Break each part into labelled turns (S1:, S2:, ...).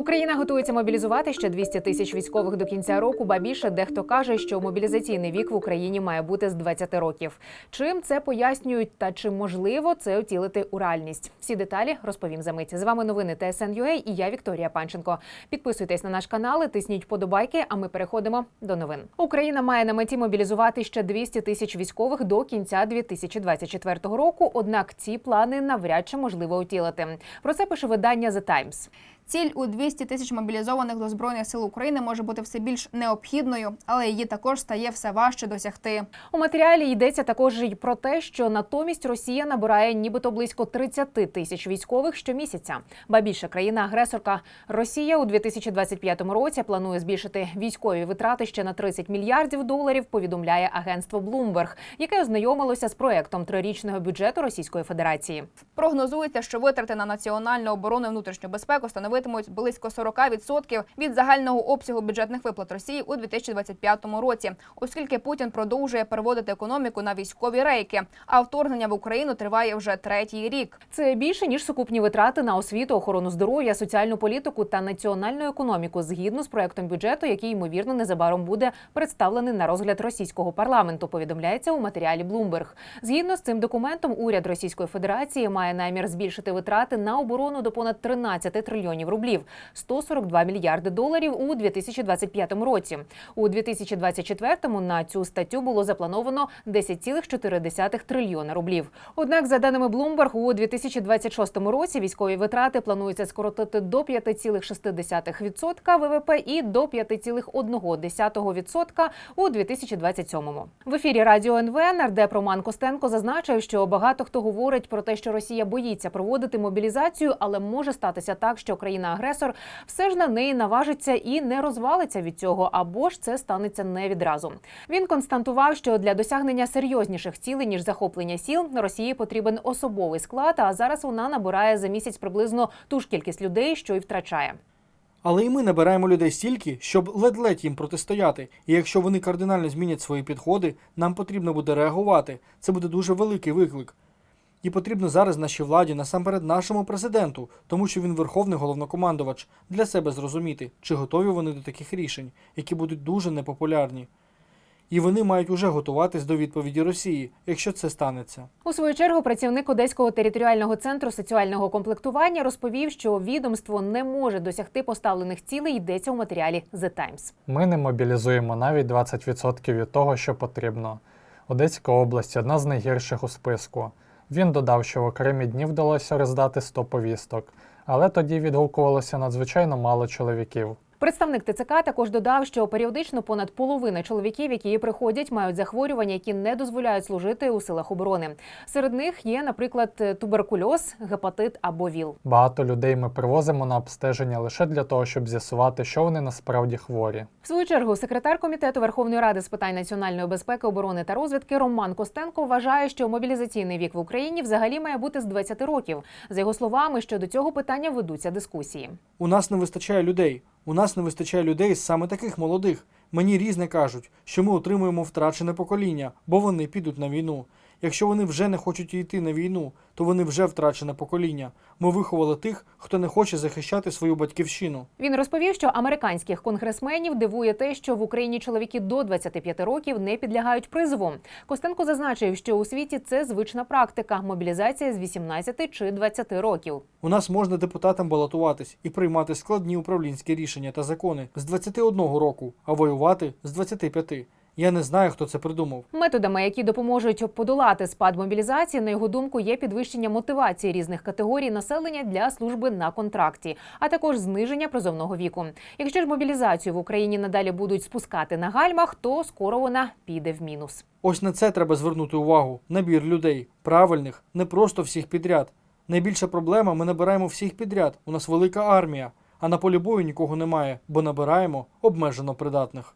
S1: Україна готується мобілізувати ще 200 тисяч військових до кінця року. Ба більше дехто каже, що мобілізаційний вік в Україні має бути з 20 років. Чим це пояснюють та чи можливо це втілити у реальність? Всі деталі розповім за мить. З вами новини ТСН.UA і я Вікторія Панченко. Підписуйтесь на наш канал, і тисніть вподобайки. А ми переходимо до новин. Україна має на меті мобілізувати ще 200 тисяч військових до кінця 2024 року. Однак ці плани навряд чи можливо втілити. Про це пише видання The Times.
S2: Ціль у 200 тисяч мобілізованих до збройних сил України може бути все більш необхідною, але її також стає все важче досягти.
S1: У матеріалі йдеться також і про те, що натомість Росія набирає нібито близько 30 тисяч військових щомісяця. Ба більше країна-агресорка Росія у 2025 році планує збільшити військові витрати ще на 30 мільярдів доларів. Повідомляє агентство Bloomberg, яке ознайомилося з проектом трирічного бюджету Російської Федерації.
S2: Прогнозується, що витрати на національну оборону і внутрішню безпеку становитимуть близько 40% від загального обсягу бюджетних виплат Росії у 2025 році, оскільки Путін продовжує переводити економіку на військові рейки. А вторгнення в Україну триває вже третій рік.
S1: Це більше ніж сукупні витрати на освіту, охорону здоров'я, соціальну політику та національну економіку згідно з проектом бюджету, який ймовірно незабаром буде представлений на розгляд російського парламенту. Повідомляється у матеріалі Bloomberg. Згідно з цим документом, уряд Російської Федерації має намір збільшити витрати на оборону до понад 13 трильйонів рублів 142 мільярди доларів у 2025 році. У 2024 на цю статтю було заплановано 10,4 трильйона рублів. Однак, за даними Bloomberg, у 2026 році військові витрати планується скоротити до 5,6% ВВП і до 5,1% у 2027. В ефірі радіо НВ нардеп Роман Костенко зазначив, що багато хто говорить про те, що Росія боїться проводити мобілізацію, але може статися так, що країна-агресор все ж на неї наважиться і не розвалиться від цього, або ж це станеться не відразу. Він констатував, що для досягнення серйозніших цілей ніж захоплення сіл Росії потрібен особовий склад. А зараз вона набирає за місяць приблизно ту ж кількість людей, що й втрачає.
S3: Але і ми набираємо людей стільки, щоб ледь-ледь їм протистояти. І якщо вони кардинально змінять свої підходи, нам потрібно буде реагувати. Це буде дуже великий виклик. І потрібно зараз нашій владі, насамперед нашому президенту, тому що він верховний головнокомандувач, для себе зрозуміти, чи готові вони до таких рішень, які будуть дуже непопулярні. І вони мають уже готуватись до відповіді Росії, якщо це станеться.
S1: У свою чергу працівник Одеського територіального центру соціального комплектування розповів, що відомство не може досягти поставлених цілей. Йдеться у матеріалі The Times.
S4: Ми не мобілізуємо навіть 20% від того, що потрібно. Одеська область одна з найгірших у списку. Він додав, що в окремі дні вдалося роздати 100 повісток, але тоді відгукувалося надзвичайно мало чоловіків.
S1: Представник ТЦК також додав, що періодично понад половина чоловіків, які приходять, мають захворювання, які не дозволяють служити у силах оборони. Серед них є, наприклад, туберкульоз, гепатит або ВІЛ.
S4: Багато людей ми привозимо на обстеження лише для того, щоб з'ясувати, що вони насправді хворі.
S1: В свою чергу секретар комітету Верховної Ради з питань національної безпеки, оборони та розвідки Роман Костенко вважає, що мобілізаційний вік в Україні взагалі має бути з 20 років. За його словами, що до цього питання ведуться дискусії.
S3: У нас не вистачає людей. У нас не вистачає людей саме таких молодих. Мені різне кажуть, що ми отримуємо втрачене покоління, бо вони підуть на війну. Якщо вони вже не хочуть йти на війну, то вони вже втрачене покоління. Ми виховали тих, хто не хоче захищати свою батьківщину.
S1: Він розповів, що американських конгресменів дивує те, що в Україні чоловіки до 25 років не підлягають призову. Костенко зазначив, що у світі це звична практика мобілізація з 18 чи 20 років.
S3: У нас можна депутатам балотуватись і приймати складні управлінські рішення та закони з 21 року, а воювати з 25. Я не знаю, хто це придумав.
S1: Методами, які допоможуть подолати спад мобілізації, на його думку, є підвищення мотивації різних категорій населення для служби на контракті, а також зниження призовного віку. Якщо ж мобілізацію в Україні надалі будуть спускати на гальмах, то скоро вона піде в мінус.
S3: Ось на це треба звернути увагу. Набір людей, правильних, не просто всіх підряд. Найбільша проблема ми набираємо всіх підряд. У нас велика армія, а на полі бою нікого немає, бо набираємо обмежено придатних.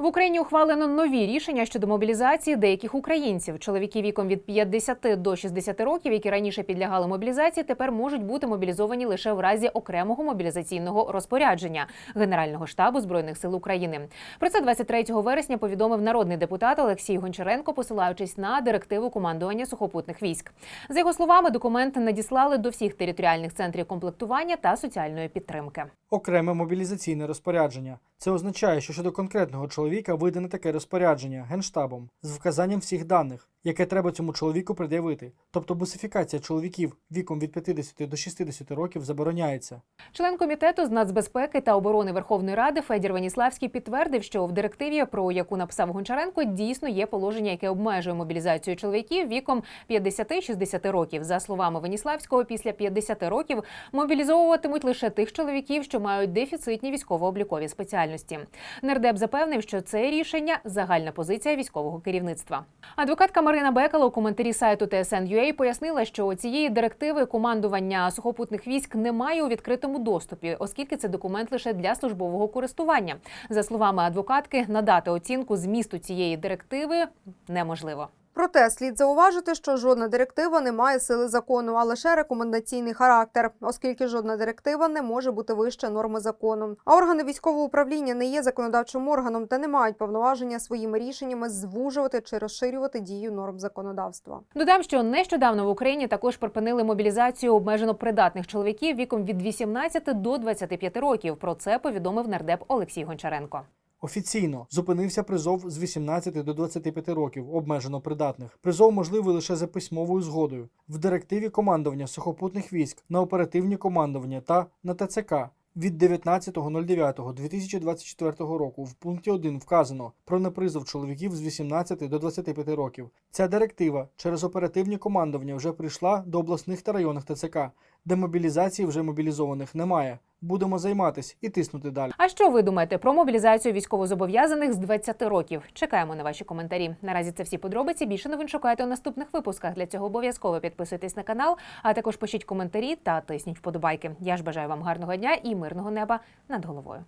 S1: В Україні ухвалено нові рішення щодо мобілізації деяких українців. Чоловіки віком від 50 до 60 років, які раніше підлягали мобілізації, тепер можуть бути мобілізовані лише в разі окремого мобілізаційного розпорядження Генерального штабу збройних сил України. Про це 23 вересня повідомив народний депутат Олексій Гончаренко, посилаючись на директиву командування сухопутних військ. За його словами, документ надіслали до всіх територіальних центрів комплектування та соціальної підтримки.
S3: Окреме мобілізаційне розпорядження. Це означає, що щодо конкретного чоловіка видане таке розпорядження генштабом з вказанням всіх даних, яке треба цьому чоловіку пред'явити. Тобто бусифікація чоловіків віком від 50 до 60 років забороняється.
S1: Член комітету з нацбезпеки та оборони Верховної Ради Федір Веніславський підтвердив, що в директиві, про яку написав Гончаренко, дійсно є положення, яке обмежує мобілізацію чоловіків віком 50-60 років. За словами Веніславського, після 50 років мобілізовуватимуть лише тих чоловіків, що мають дефіцитні військово-облікові спеціальності. Нердеп запевнив, що це рішення загальна позиція військового керівництва. Адвокатка Марина Бекала у коментарі сайту TSN.ua пояснила, що цієї директиви командування сухопутних військ немає у відкритому доступі, оскільки це документ лише для службового користування. За словами адвокатки, надати оцінку змісту цієї директиви неможливо.
S5: Проте слід зауважити, що жодна директива не має сили закону, а лише рекомендаційний характер, оскільки жодна директива не може бути вище норми закону. А органи військового управління не є законодавчим органом та не мають повноваження своїми рішеннями звужувати чи розширювати дію норм законодавства.
S1: Додам, що нещодавно в Україні також припинили мобілізацію обмежено придатних чоловіків віком від 18 до 25 років. Про це повідомив нардеп Олексій Гончаренко.
S3: Офіційно зупинився призов з 18 до 25 років обмежено придатних. Призов можливий лише за письмовою згодою в директиві командування сухопутних військ на оперативні командування та на ТЦК. Від 19.09.2024 року в пункті 1 вказано про непризов чоловіків з 18 до 25 років. Ця директива через оперативні командування вже прийшла до обласних та районних ТЦК, де мобілізації вже мобілізованих немає. Будемо займатись і тиснути далі.
S1: А що ви думаєте про мобілізацію військовозобов'язаних з 20 років? Чекаємо на ваші коментарі. Наразі це всі подробиці. Більше новин шукайте у наступних випусках. Для цього обов'язково підписуйтесь на канал, а також пишіть коментарі та тисніть вподобайки. Я ж бажаю вам гарного дня і мирного неба над головою.